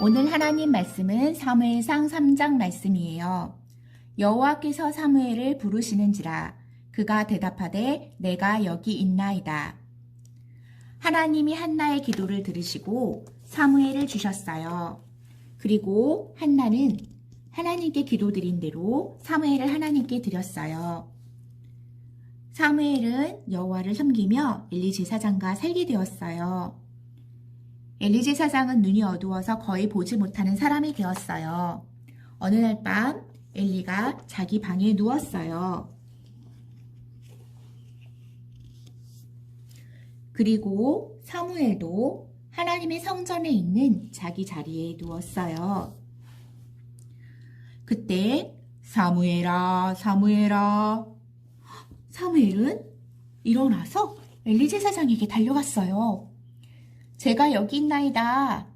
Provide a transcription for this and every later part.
오늘 하나님 말씀은 사무엘상 3장 말씀이에요. 여호와께서 사무엘을 부르시는지라 그가 대답하되 내가 여기 있나이다. 하나님이 한나의 기도를 들으시고 사무엘을 주셨어요. 그리고 한나는 하나님께 기도드린 대로 사무엘을 하나님께 드렸어요. 사무엘은 여호와를 섬기며 엘리 제 사장과 살게 되었어요. 엘리 제 사장은 눈이 어두워서 거의 보지 못하는 사람이 되었어요. 어느 날 밤 엘리가 자기 방에 누웠어요. 그리고 사무엘도 하나님의 성전에 있는 자기 자리에 누웠어요. 그때 사무엘아 사무엘아 사무엘은 일어나서 엘리 제사장에게 달려갔어요. 제가 여기 있나이다.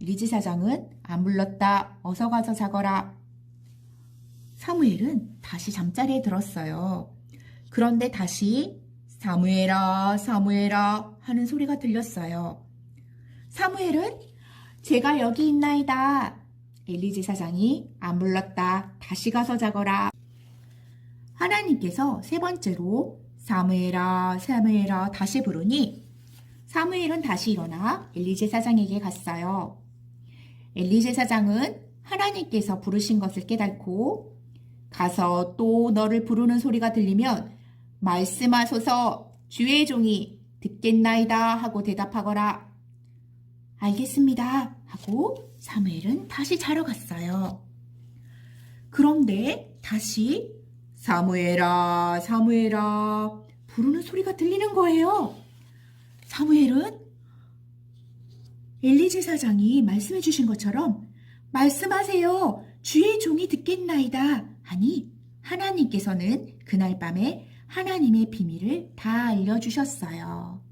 리지 사장은 안 불렀다. 어서 가서 자거라. 사무엘은 다시 잠자리에 들었어요. 그런데 다시 사무엘아, 사무엘아 하는 소리가 들렸어요. 사무엘은 제가 여기 있나이다. 엘리지 사장이 안 불렀다. 다시 가서 자거라. 하나님께서 세 번째로 사무엘아, 사무엘아 다시 부르니 사무엘은 다시 일어나 엘리제 사장에게 갔어요. 엘리제 사장은 하나님께서 부르신 것을 깨닫고 가서 또 너를 부르는 소리가 들리면 말씀하소서 주의 종이 듣겠나이다 하고 대답하거라. 알겠습니다 하고 사무엘은 다시 자러 갔어요. 그런데 다시 사무엘아 사무엘아 부르는 소리가 들리는 거예요. 사무엘은 엘리 제사장이 말씀해 주신 것처럼 말씀하세요. 주의 종이 듣겠나이다. 하니 하나님께서는 그날 밤에 하나님의 비밀을 다 알려주셨어요.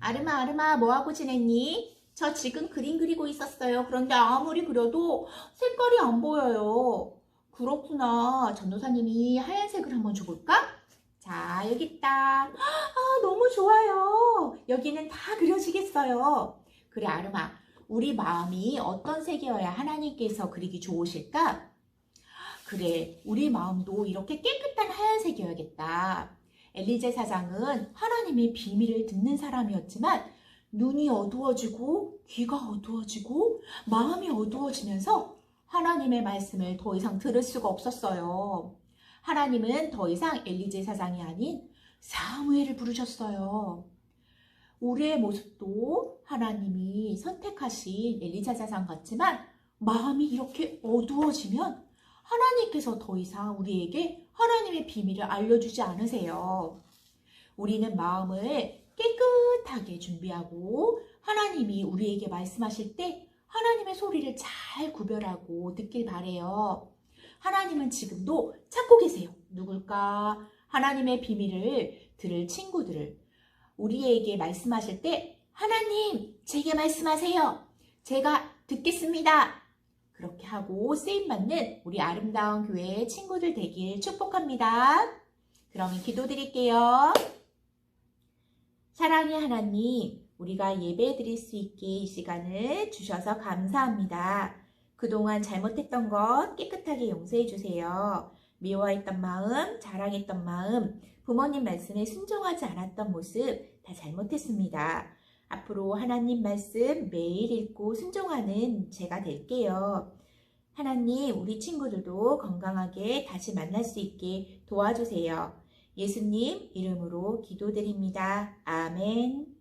아르마 아르마 뭐하고 지냈니? 저 지금 그림 그리고 있었어요. 그런데 아무리 그려도 색깔이 안 보여요. 그렇구나. 전도사님이 하얀색을 한번 줘볼까? 자, 여기 있다. 아, 너무 좋아요. 여기는 다 그려지겠어요. 그래, 아름아. 우리 마음이 어떤 색이어야 하나님께서 그리기 좋으실까? 그래, 우리 마음도 이렇게 깨끗한 하얀색이어야겠다. 엘리제 사장은 하나님의 비밀을 듣는 사람이었지만 눈이 어두워지고 귀가 어두워지고 마음이 어두워지면서 하나님의 말씀을 더 이상 들을 수가 없었어요. 하나님은 더 이상 엘리제 사장이 아닌 사무엘을 부르셨어요. 우리의 모습도 하나님이 선택하신 엘리자 사장 같지만 마음이 이렇게 어두워지면 하나님께서 더 이상 우리에게 하나님의 비밀을 알려주지 않으세요. 우리는 마음을 깨끗하게 준비하고 하나님이 우리에게 말씀하실 때 하나님의 소리를 잘 구별하고 듣길 바래요. 하나님은 지금도 찾고 계세요. 누굴까? 하나님의 비밀을 들을 친구들을 우리에게 말씀하실 때 하나님 제게 말씀하세요. 제가 듣겠습니다. 그렇게 하고 쓰임 받는 우리 아름다운 교회의 친구들 되길 축복합니다. 그러면 기도드릴게요. 사랑의 하나님, 우리가 예배 드릴 수 있게 이 시간을 주셔서 감사합니다. 그동안 잘못했던 것 깨끗하게 용서해 주세요. 미워했던 마음, 자랑했던 마음, 부모님 말씀에 순종하지 않았던 모습 다 잘못했습니다. 앞으로 하나님 말씀 매일 읽고 순종하는 제가 될게요. 하나님, 우리 친구들도 건강하게 다시 만날 수 있게 도와주세요. 예수님 이름으로 기도드립니다. 아멘.